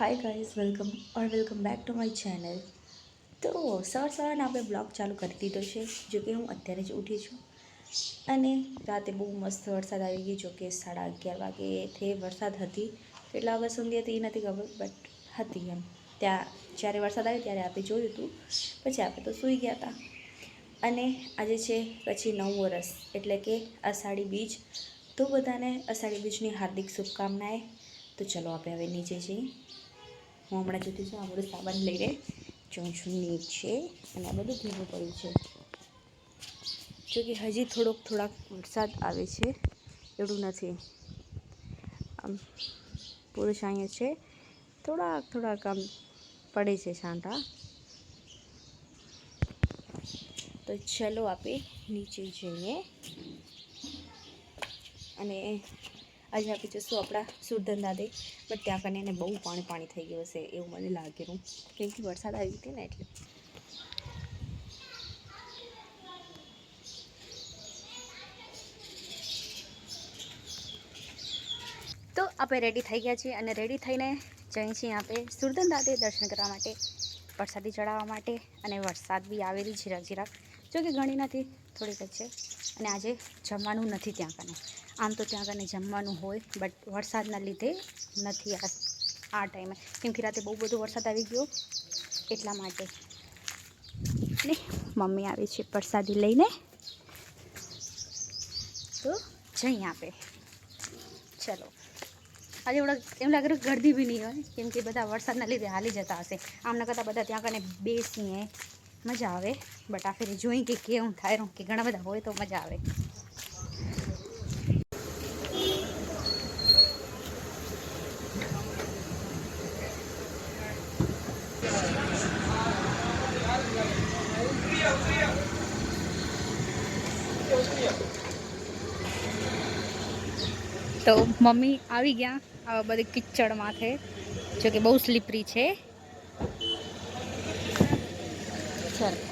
Hi guys welcome or welcome back to my channel તો સવાર સવારને આપણે બ્લોગ ચાલુ કરી દીધો છે, જો કે હું અત્યારે જ ઉઠી છું. અને રાતે બહુ મસ્ત વરસાદ આવી ગયો, જો કે સાડા અગિયાર વાગેથી વરસાદ હતી. કેટલા વાગ્યા સુધી હતી એ નથી ખબર બટ હતી એમ. ત્યાં જ્યારે વરસાદ આવ્યો ત્યારે આપણે જોયું હતું પછી આપણે તો સૂઈ ગયા હતા અને આજે છે પછી નવું વરસ, એટલે કે અષાઢી બીજ. તો બધાને અષાઢી બીજની હાર્દિક શુભકામનાએ. તો ચલો આપણે હવે નીચે જઈએ. હું હમણાં જતી છું આ બધું સામાન લઈને જાઉં છું નીચે અને આ બધું ભેગું પડ્યું છે. જો કે હજી થોડોક થોડાક વરસાદ આવે છે એવું નથી. આમ પુરુષ અહીંયા છે, થોડાક થોડાક આમ પડે છે છાંટા તો ચલો આપણે નીચે જઈએ. અને આજે આપી જઈશું આપણા સુરધન દાદે બટ ત્યાં કરીને એને બહુ પાણી પાણી થઈ ગયું હશે એવું મને લાગેલું કેમ વરસાદ આવી હતી ને એટલે. તો આપણે રેડી થઈ ગયા છીએ અને રેડી થઈને જઈએ છીએ આપણે સુરધન દાદે દર્શન કરવા માટે વરસાદી ચડાવવા માટે અને વરસાદ બી આવેલી ઝીરાક ઝીરાક જોકે ઘણી નથી, થોડીક જ છે. અને આજે જમવાનું નથી ત્યાં કને. આમ તો ત્યાં કને જમવાનું હોય બટ વરસાદના લીધે નથી આ આ ટાઈમે કેમ કે રાતે બહુ બધો વરસાદ આવી ગયો, એટલા માટે. ને મમ્મી આવી છે પ્રસાદી લઈને. તો જઈ આપે. ચલો. આજે એવડા એમ લાગે ગરદી બી નહીં હોય, કેમ કે બધા વરસાદના લીધે હાલી જતા હશે. આમના કરતાં બધા ત્યાં કને બેસીએ મજા આવે. બટ આ ફેરે જોઈ કે કેવું થાય કે ઘણા બધા હોય તો મજા આવે. તો મમ્મી આવી ગયા આવા બધી કિચડ માથે જો કે બહુ સ્લીપરી છે. ચાલો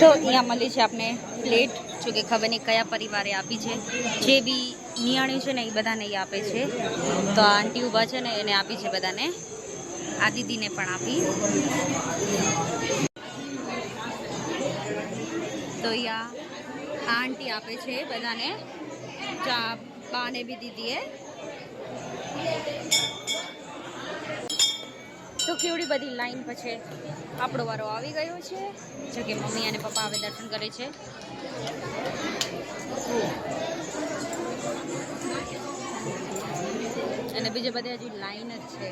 તો અહીંયા મળી છે આપને પ્લેટ જો કે ખબર નહીં કયા પરિવારે આપી છે. જે બી નિયાણી છે ને એ બધાને એ આપે છે. તો આંટી ઊભા છે ને એને આપી છે બધાને. આ દીદીને પણ આપી. તો અહીંયા આ આંટી આપે છે બધાને. ચા બાને બી દીદીએ. તો કેવડી બધી લાઈન પછી આપણો વારો આવી ગયો છે? જો કે મમ્મી અને પપ્પા હવે દર્શન કરે છે. અને બીજે બધે હજી લાઈન જ છે.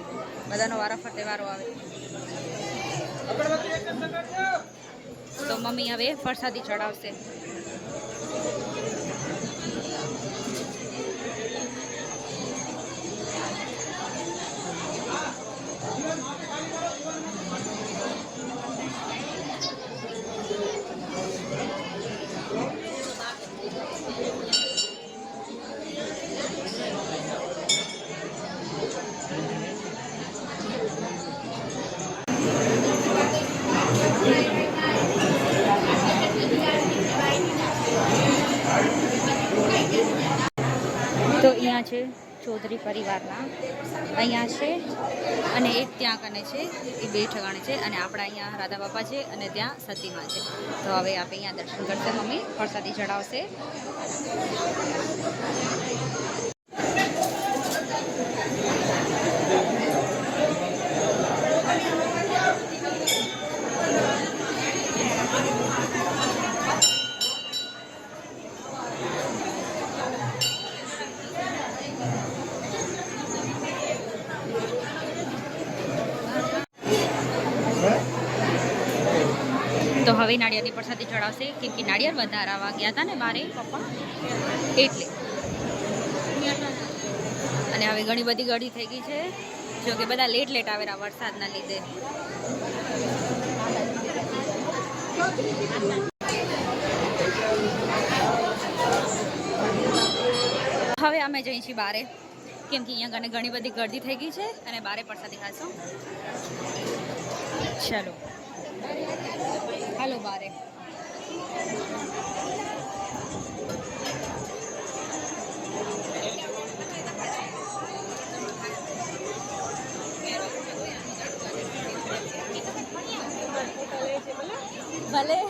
બધાનો વારો ફરતે વારો આવે. તો મમ્મી હવે ફરસાદી ચડાવશે તો અહીંયા છે ચૌધરી પરિવારના અહીંયા છે અને એક ત્યાં કને છે, એ બે ઠેકાણે છે અને આપણા અહીંયા રાધા બાપા છે અને ત્યાં સતીમાં છે. તો હવે આપણે અહીંયા દર્શન કરશે, મમ્મી પ્રસાદી ચડાવશે હવે નાળિયાની પ્રસાદી ચડાવશે કેમ કે નાળિયેર વધારા ગયા હતા ને મારે પપ્પા. એટલે. અને હવે ઘણી બધી ગળી થઈ ગઈ છે. જો કે બધા લેટ લેટ આવેલા વરસાદના લીધે. હવે અમે જઈએ છીએ બારે. કેમ કે અહીંયા ઘણી બધી ગરદી થઈ ગઈ છે અને બારે પ્રસાદી ખાશું ચલો. હાલો બારે. ભલે.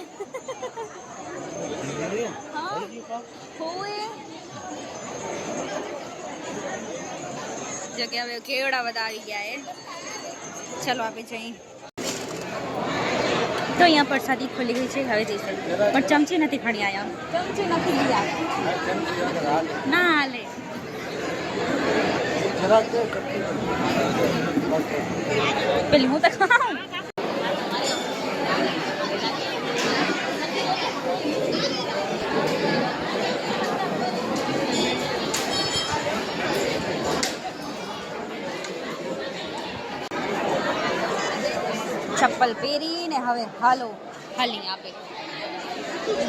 હા હોય જો હવે કેવડા બધા આવી ગયા એ ચલો આપણે જઈએ તો અહીંયા પ્રસાદી ખોલી ગઈ છે હવે જઈશું પણ ચમચી નથી ખણી આવ્યા ચમચી નથી લઈ આવ્યા. ના હાલે. પેલી હું તો ખાઉં? ચપ્પલ પહેરીને હવે હાલો. હાલી આપે.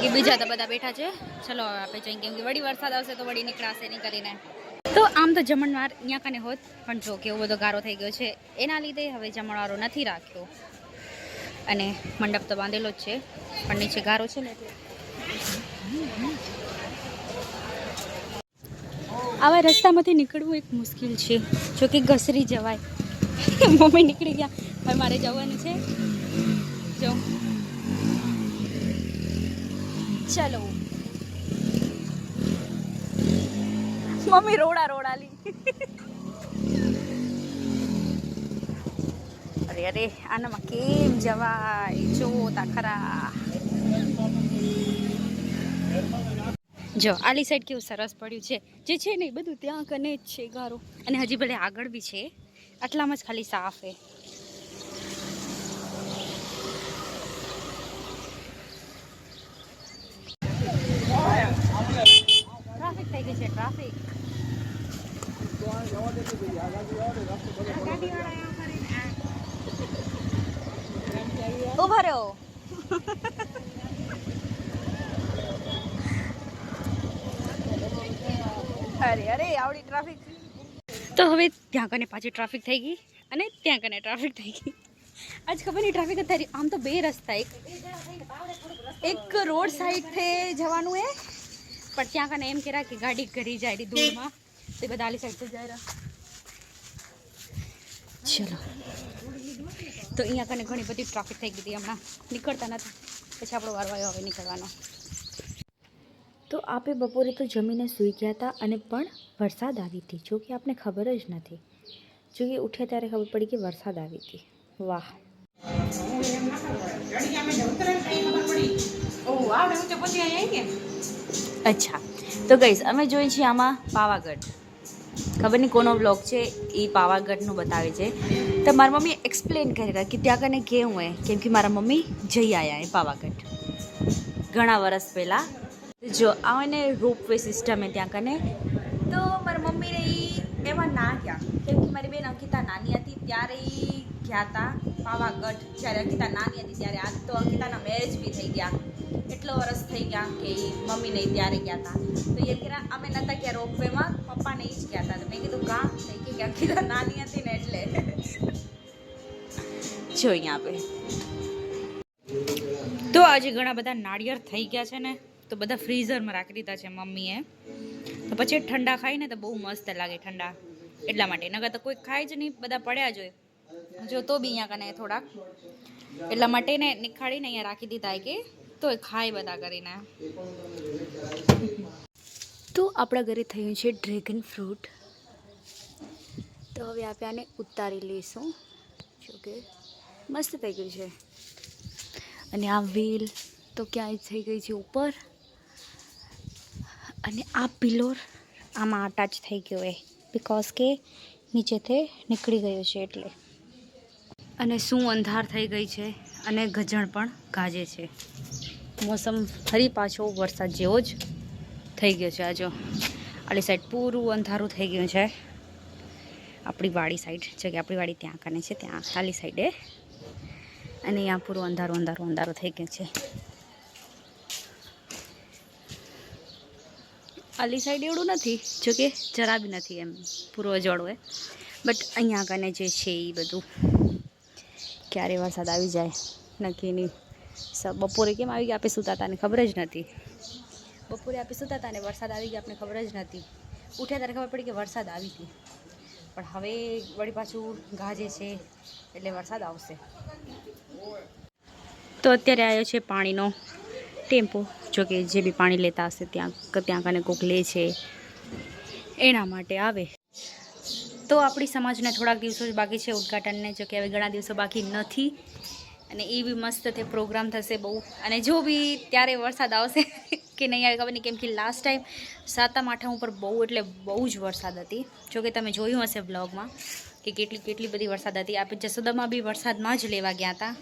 કે બીજા તો બધા બેઠા છે. ચલો હવે આપણે જઈએ. કેમ કે વળી વરસાદ આવશે તો વળી નીકળાશે નહીં કરીને. તો આમ તો જમણવાર અહીંયા કને હોત, પણ જો કેવો બધો ગારો થઈ ગયો છે. એના લીધે હવે જમણવારો નથી રાખ્યો. અને મંડપ તો બાંધેલો જ છે, પણ નીચે ગારો છે ને આવા રસ્તામાંથી નીકળવું એક મુશ્કેલ છે. જો કે ઘસરી જવાય. મમ્મી નીકળી ગયા. હવે મારે જવાનું છે. જો. ચલો. મમ્મી રોડા રોડાલી. અરે અરે, આનામાં કેમ જવાય? જો, તા ખરા. જો, આલી સાઈડ કેવું સરસ પડ્યું છે. જે છે ને બધું ત્યાં કને જ છે, ગારો. અને હજી ભલે આગળ બી છે. આટલામાં જ ખાલી સાફ છે ટ્રાફિક થઈ ગઈ છે ટ્રાફિક ઊભા રહો અરે અરે આવડી ટ્રાફિક તો હવે ત્યાં કને પાછી ટ્રાફિક થઈ ગઈ અને ત્યાં કને ટ્રાફિક થઈ ગઈ. આજ ખબર નહીં ટ્રાફિક થઈ આમ તો બે રસ્તા, એક એક રોડ સાઈડથી જવાનું એ, પણ ત્યાં કને એમ કર્યા કે ગાડી ઘરી જાય રહી દૂરમાં. તે બધા આલી સાઈડથી જાય રહ્યા ચલો. તો અહીંયા કને ઘણી બધી ટ્રાફિક થઈ ગઈ હતી હમણાં. નીકળતા નથી પછી આપણો વારવાયો હવે નીકળવાનો. તો આપે બપોરે તો જમીને સૂઈ ગયા હતા અને પણ વરસાદ આવી હતી. જો કે આપણે ખબર જ નથી. જો કે ઉઠ્યા ત્યારે ખબર પડી કે વરસાદ આવી હતી. વાહ. અચ્છા. તો ગઈશ અમે જોઈએ છીએ આમાં પાવાગઢ. ખબર નહીં કોનો બ્લોગ છે, એ પાવાગઢનું બતાવે છે. તો મારી મમ્મી એક્સપ્લેન કરેલા કે ત્યાં કને કેવું હોય કેમ કે મારા મમ્મી જઈ આવ્યા એ પાવાગઢ. ઘણા વર્ષ પહેલાં. જો આને રોપવે સિસ્ટમ ત્યાં કને મમ્મીને એ એમાં ના ગયા. કેમ કે મારી બેન અંકિતા નાની હતી, ત્યારે એ ગયા હતા પાવાગઢ. જ્યારે અંકિતા નાની હતી, ત્યારે આજ તો અંકિતાના મેરેજ બી થઈ ગયા. એટલો વરસ થઈ ગયા કે એ મમ્મીને ત્યારે ગયા હતા તો એ કહેતા અમે નહોતા ગયા રોપવેમાં પપ્પાને એ જ ગયા હતા તો મેં કીધું કાં તો ઈ કે અંકિતા નાની હતી ને એટલે. જો અહીંયા આપણે તો આજે ઘણા બધા નાળિયેર થઈ ગયા છે ને, તો બધા ફ્રીઝરમાં રાખી દીધા છે મમ્મીએ. તો પછી ઠંડા ખાઈને તો બહુ મસ્ત લાગે ઠંડા. એટલા માટે. નગર તો કોઈ ખાય જ નહીં, બધા પડ્યા જ હોય. જો તો બી અહીંયા કને થોડાક. એટલા માટે ને નિખાળીને અહીંયા રાખી દીધા કે તો ખાય બધા કરીને. તો આપણા ઘરે થયું છે ડ્રેગન ફ્રૂટ. તો હવે આપણે આને ઉતારી લઈશું. જો મસ્ત થઈ ગયું છે. અને આ વેલ તો ક્યાંય થઈ ગઈ છે ઉપર. અને આ પિલોર આમાં અટાચ થઈ ગયો એ બિકોઝ કે નીચેથી નીકળી ગયો છે એટલે. અને શું અંધાર થઈ ગઈ છે અને ગજણ પણ ગાજે છે. મોસમ ફરી પાછો વરસાદ જેવો જ થઈ ગયો છે આજો. આલી સાઈડ પૂરું અંધારું થઈ ગયું છે. આપણી વાડી સાઈડ છે કે આપણી વાડી ત્યાં કને છે, ત્યાં આલી સાઈડે અને અહીંયા પૂરું અંધારું અંધારું અંધારું થઈ ગયું છે. આલી સાઈડ એવડું નથી, જોકે જરા બી નથી એમ પૂરો અજવાળું એ. બટ અહીંયા કને જે છે એ બધું, ક્યારે વરસાદ આવી જાય, નક્કી નહીં. બપોરે કેમ આવી ગયા આપણે સુતા તાને ખબર જ નથી. બપોરે આપણે સુતા હતા ને વરસાદ આવી ગયા આપણે ખબર જ નથી. ઉઠ્યા ત્યારે ખબર પડી કે વરસાદ આવી હતી પણ હવે વળી પાછું ગાજે છે એટલે વરસાદ આવશે. તો અત્યારે આવ્યો છે પાણીનો ટેમ્પો જો કે જે બી પાણી લેતા હશે ત્યાં ત્યાં કને કોક લે છે, એના માટે આવે. તો આપણી સમાજને થોડાક દિવસો જ બાકી છે ઉદ્ઘાટનને જો કે હવે ઘણા દિવસો બાકી નથી. અને એ બી મસ્ત તે પ્રોગ્રામ થશે બહુ. અને જો બી ત્યારે વરસાદ આવશે કે નહીં આવે ખબર નહીં, કેમ કે લાસ્ટ ટાઈમ સાતમ આઠમ ઉપર બહુ, એટલે બહુ જ વરસાદ હતી. જો કે તમે જોયું હશે બ્લોગમાં કે કેટલી કેટલી બધી વરસાદ હતી. આપણે જસોદામાં બી વરસાદમાં જ લેવા ગયા હતા.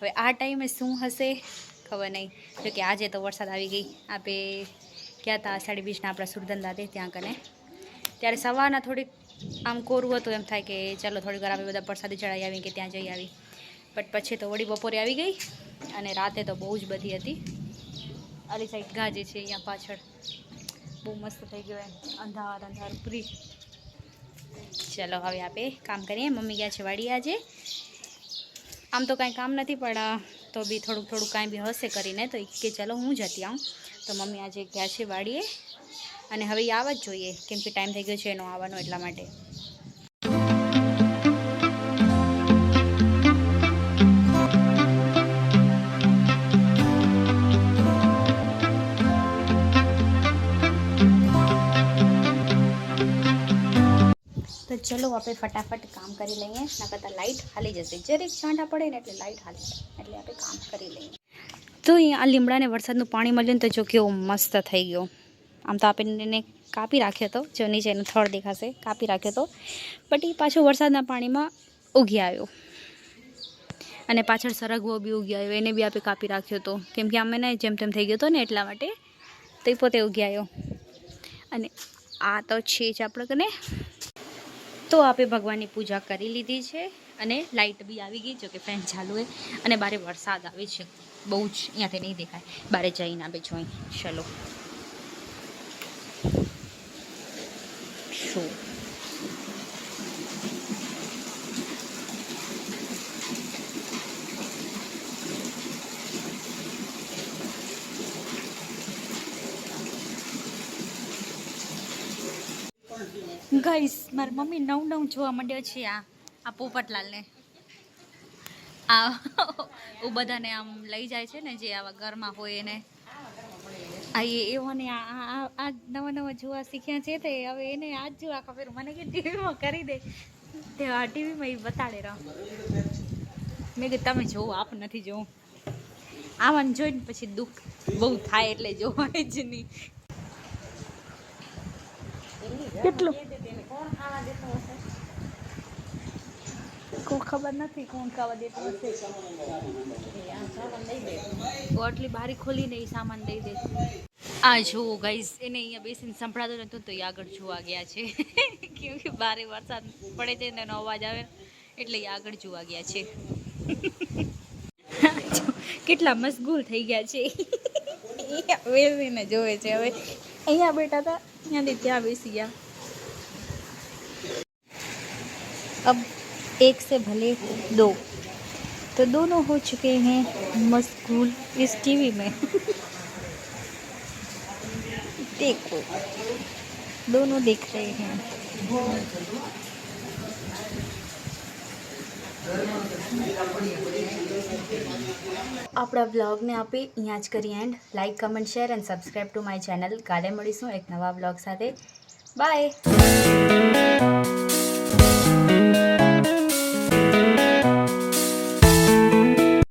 હવે આ ટાઈમે શું હશે? ખબર નહીં. જો કે આજે તો વરસાદ આવી ગઈ. આપણે ગયા હતા અષાઢી બીજના આપણા સુરધન દાદે ત્યાં કને. ત્યારે સવારના થોડીક આમ કોરું હતું એમ થાય કે ચાલો થોડીક આપણે બધા પ્રસાદી ચડાવી આવી કે ત્યાં જઈ આવી. બટ પછી તો વળી બપોરે આવી ગઈ અને રાતે તો બહુ જ બધી હતી. અલી સાઈડ ગાજે છે અહીંયા પાછળ. બહુ મસ્ત થઈ ગયો એમ. અંધાર અંધાર પૂરી ચલો હવે આપણે કામ કરીએ. મમ્મી ગયા છે વાડી આજે. આમ તો કાંઈ કામ નથી, પણ તો બી થોડુંક થોડુંક કાંઈ બી હશે કરીને તો કે ચાલો હું જતી આવું. તો મમ્મી આજે ગયા છે વાડીએ. અને હવે આવવા જ જોઈએ, કેમ કે ટાઈમ થઈ ગયો છે એનો આવવાનો એટલા માટે. ચલો આપણે ફટાફટ કામ કરી લઈએ ના કરતાં લાઇટ હાલી જશે. જરીક છાંટા પડે ને એટલે લાઇટ હાલી જાય. એટલે આપણે કામ કરી લઈએ. તો આ લીમડાને વરસાદનું પાણી મળ્યું ને તો જો કેવો મસ્ત થઈ ગયો. આમ તો આપણે એને કાપી રાખ્યો હતો જો નીચે એનું થડ દેખાશે, કાપી રાખ્યો હતો બટ એ પાછો વરસાદના પાણીમાં ઉગી આવ્યો. અને પાછળ સરગવો બી ઉગી આવ્યો. એને બી આપણે કાપી રાખ્યો હતો કેમ કે આમ એને જેમ તેમ થઈ ગયો હતો ને એટલા માટે તો પોતે ઉગી આવ્યો. અને આ તો છે જ આપણે કને તો આપણે ભગવાનની પૂજા કરી લીધી છે અને લાઇટ બી આવી ગઈ જો કે ફેન ચાલુ હોય અને બારે વરસાદ આવે છે. બહુ જ અહીંયાથી નહીં દેખાય. બારે જઈને આપણે જોઈ. ચલો. શું? ગાઈસ, મારી મમ્મી નવ નવ જોવા માંડ્યો છે આ આ પોપટલાલને. આ ਉਹ બધાને આમ લઈ જાય છે ને જે આવા ઘરમાં હોય એને. આ એ એવાને આ આ- નવા નવા જોવા શીખ્યા છે તે હવે એને આજ જોવા ખબર મને કે ટીવીમાં કરી દે. તે આ ટીવીમાં એ બતાડે રહો. મેં કીધું, તમે જોવો, આપ નથી જોવું. આવાને જોઈને પછી દુઃખ બહુ થાય એટલે જોવાય જ નહીં. કેટલું? કોઈ ખબર નથી કોણ ખાવા દેતો હશે. બોટલી આટલી બારી ખોલીને એ સામાન દઈ દે. આ જુઓ ગાઈઝ એને અહીંયા બેસીને સંભળાતો નહોતું તો એ આગળ જોવા ગયા છે. કેમ કે બારે વરસાદ પડે છે ને એનો અવાજ આવે એટલે એ આગળ જોવા ગયા છે. કેટલા મશગુલ થઈ ગયા છે. બેસીને જોવે છે હવે. અહીંયા બેઠા હતા ત્યાંથી ત્યાં બેસી ગયા. अब एक से भले दो तो दोनों हो चुके हैं मशगूल इस टीवी में देखो दोनों देख रहे हैं આપણા બ્લોગને આપી અહીંયા જ કરી and like comment share and subscribe to my channel કાલે મળીશું એક નવા બ્લોગ સાથે બાય